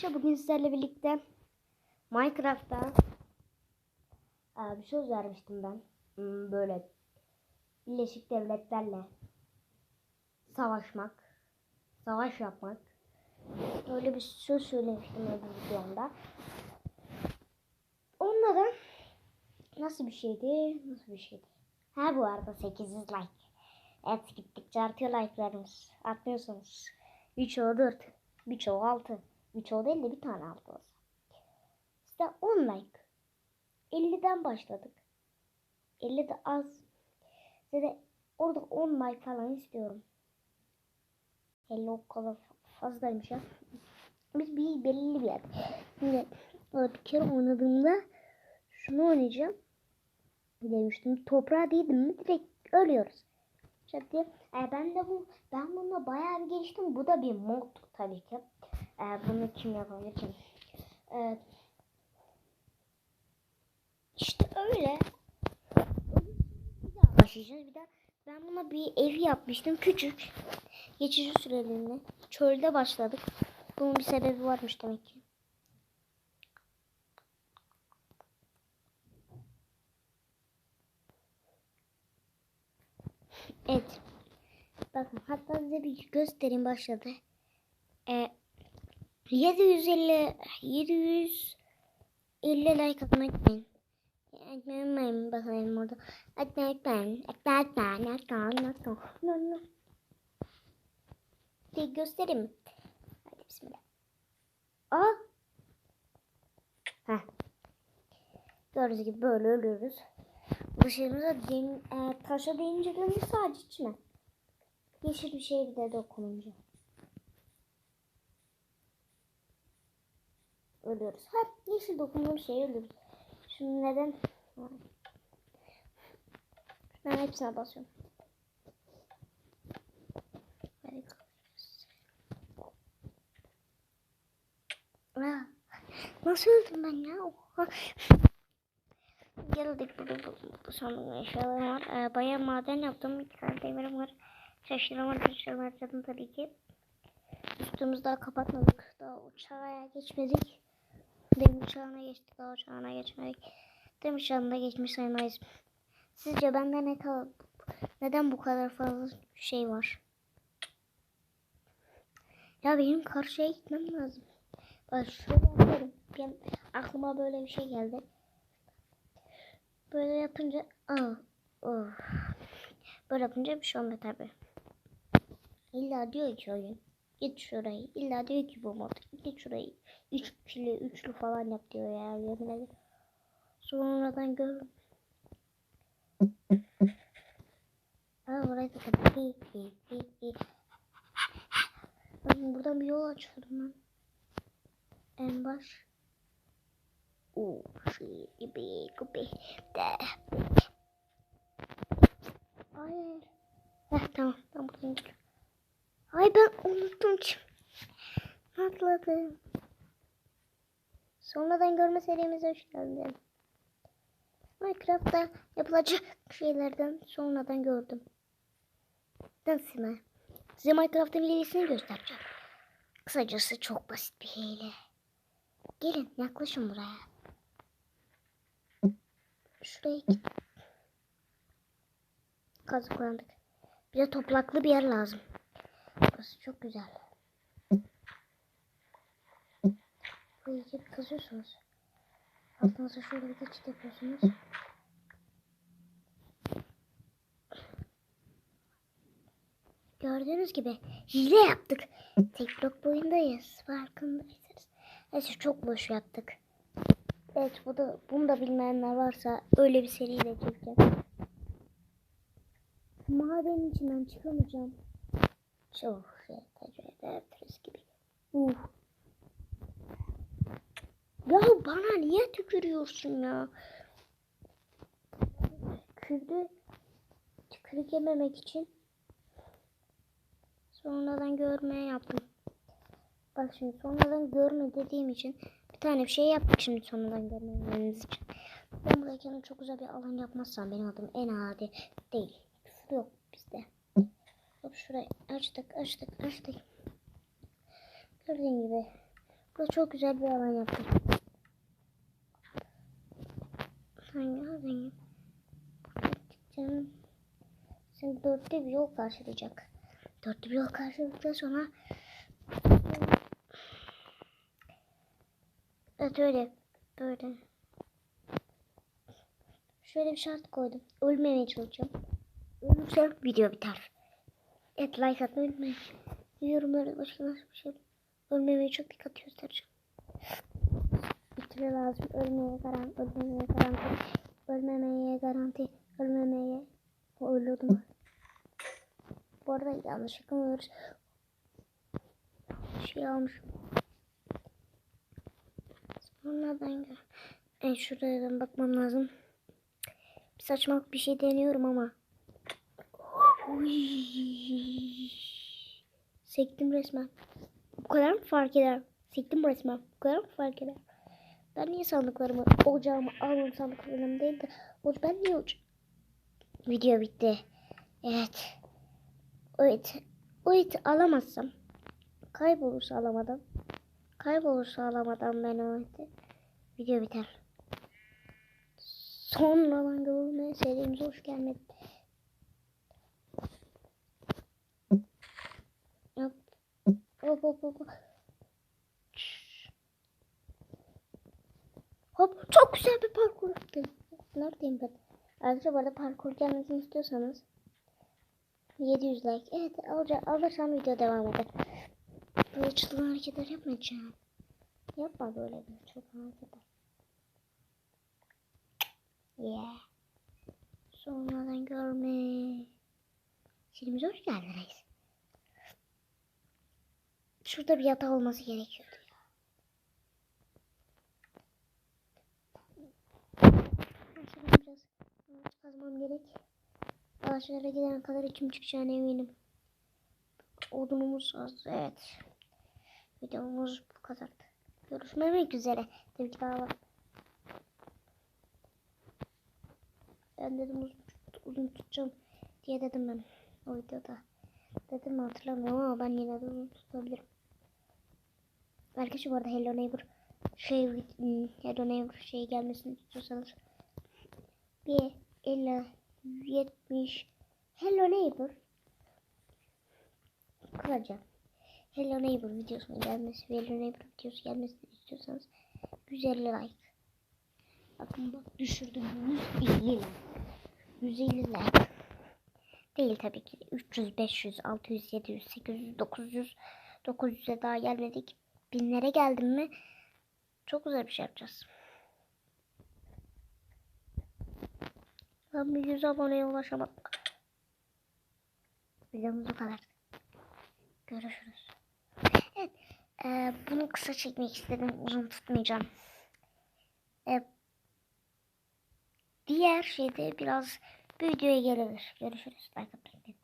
İşte bugün sizlerle birlikte Minecraft'ta bir söz vermiştim ben. Hmm, Böyle Birleşik Devletlerle savaşmak, savaş yapmak. Öyle bir söz söylemiştim öbür videomda. Onunla da nasıl bir şeydi? Nasıl bir şeydi? Ha bu arada 800 like. Evet gittikçe artıyor like'larımız. Artmıyorsunuz. Birçoğu 4. Birçoğu 6. Birçoğu değil de bir tane 6 olsa. İşte 10 like. 50'den başladık. 50 de az. Size de orada 10 like falan istiyorum. 50 o kadar fazlaymış ya. Biz bir belirli bir yer. Şimdi bir kere oynadığımda şunu oynayacağım. Demiştim. Toprağa değdim mi direkt ölüyoruz. Şimdi e, ben de bu ben bununla bayağı bir geliştim. Bu da bir mod tabii ki. E, bunu kim yapabilir ki? E, işte öyle. Bir daha başlayacağız. Bir daha ben buna bir ev yapmıştım. Küçük. Geçici süreliğine. Çölde başladık. Bunun bir sebebi varmış demek ki. Evet. Bakın hatta size bir göstereyim başladı. Ee, 750 750 like atmayı unutmayın. Ekmeği unutmayın bakalım orada. Ekmeği unutmayın. Ekmeği unutmayın. Ekmeği unutmayın. Bir göstereyim? Hadi bismillah. Aa. Heh. Gördüğünüz gibi böyle ölüyoruz. Dışarımıza dem, e, taşa değince dönüyor sadece içine. Yeşil bir şey bir de dokununca. Ölüyoruz. Hep yeşil dokunduğum şey ölüyoruz. Şimdi neden? Ben hepsine basıyorum. Nasıl öldüm ben ya? Geldik burada bu, bu sandım eşyalarım var. Ee, bayağı maden yaptım. Bir tane demirim var. Şaşırım var. Şaşırım harcadım tabii ki. Üstümüzü daha kapatmadık. Daha uçağa geçmedik. Demir uçağına geçtik. Daha uçağına geçmedik. Demir uçağına geçmiş saymayız. Sizce bende ne kadar neden bu kadar fazla şey var? Ya benim karşıya gitmem lazım. Bak şöyle yaparım. Ben, aklıma böyle bir şey geldi. Böyle yapınca aa, oh. Böyle yapınca bir şey olmuyor tabi. İlla diyor ki oyun. Git şurayı. İlla diyor ki bu mod. Git şurayı. Üçlü, üçlü falan yap diyor ya. Yemin. Sonradan gör. Aa burayı da. Ben buradan bir yol açıyordum ben. En baş. Oh, shit, gibi, gibi, de. Hayır. Heh, tamam, ben buradan gidiyorum. Ay ben unuttum. Atladım. Sonradan görme serimize hoş geldin. Minecraft'ta yapılacak şeylerden sonradan gördüm. Nasıl mı? Size Minecraft'ın hilesini göstereceğim. Kısacası çok basit bir hile. Gelin yaklaşın buraya. Şuraya git. Kazık koyandık. Bize topraklı bir yer lazım. Burası çok güzel. Buraya gidip kazıyorsunuz. Altınıza şöyle bir geçit yapıyorsunuz. Gördüğünüz gibi hile yaptık. Tek blok boyundayız. Farkındaysanız. Neyse çok boş yaptık. Evet bu da bunu da bilmeyenler varsa öyle bir seriyle çekeceğim. Madenin içinden çıkamayacağım. Çok şey tecrübe ederiz gibi. Uh. Ya bana niye tükürüyorsun ya? Tükürdü. Tükürük yememek için. Sonradan görmeye yaptım. Bak şimdi sonradan görme dediğim için bir tane bir şey yaptık şimdi sonradan görmemeniz için. Ben buraya kendime çok güzel bir alan yapmazsam benim adım en adi değil. Küfür yok bizde. Hop şurayı açtık açtık açtık. Gördüğün gibi Burada çok güzel bir alan yaptım. Hangi hangi? Gideceğim. Şimdi dörtte bir yol karşılayacak. Dörtte bir yol karşıladıktan sonra Evet öyle. Böyle. Şöyle bir şart koydum. Ölmemeye çalışacağım. Ölürsem video biter. Evet like atmayı unutmayın. Öyle başka bir şey. Ölmemeye çok dikkat göstereceğim. Bitire lazım. Ölmeye garanti. Ölmemeye garanti. Ölmemeye garanti. Ölmemeye. O ölüyordum. Bu arada yanlışlıkla alıyoruz. Şey almışım. Sonradan gör. Evet şuradan bakmam lazım. Bir saçmalık bir şey deniyorum ama. Sektim resmen. Bu kadar mı fark eder? Sektim resmen. Bu kadar mı fark eder? Ben niye sandıklarımı, ocağımı aldım sandıklarım değil de oca ben niye oca... Video bitti. Evet. O eti alamazsam kaybolursa alamadan kaybolursa alamadan ben o eti video biter. Sonradan görülmeye serimize hoş gelmedi. Hop. Hop hop hop. Hop çok güzel bir parkur yaptım. Neredeyim ben? Ayrıca bu parkur gelmesini istiyorsanız 700 like. Evet alacağım, alırsam video devam eder. Böyle çılgın hareketler yapmayacağım. Yapma böyle bir çılgın hareketler. Yeah. Sonradan görme. Filmimize hoş geldin reis. Şurada bir yatağı olması gerekiyordu ben biraz ağaç kazmam gerek. Ağaçlara gidene kadar içim çıkacağına eminim. Odunumuz az. Evet. Videomuz bu kadardı. Görüşmemek üzere. Tabii ki daha var. Ben dedim uzun, uzun tutacağım diye dedim ben o videoda. Dedim hatırlamıyorum ama ben yine de uzun tutabilirim. Arkadaşlar bu arada Hello Neighbor şey hmm, Hello Neighbor şey gelmesini istiyorsanız bir 50 70 Hello Neighbor kısaca Hello Neighbor videosunun gelmesi ve Hello Neighbor videosu gelmesini istiyorsanız 150 like. Bakın bak düşürdüm 150 like. 150 like. Değil tabii ki. 300, 500, 600, 700, 800, 900, 900'e daha gelmedik. Binlere geldim mi çok güzel bir şey yapacağız. Ben bir 100 aboneye ulaşamadım. Videomuz bu kadar. Görüşürüz. Evet. E, bunu kısa çekmek istedim. Uzun tutmayacağım. E, diğer şeyde biraz videoya gelebilir. Görüşürüz. Bye bye.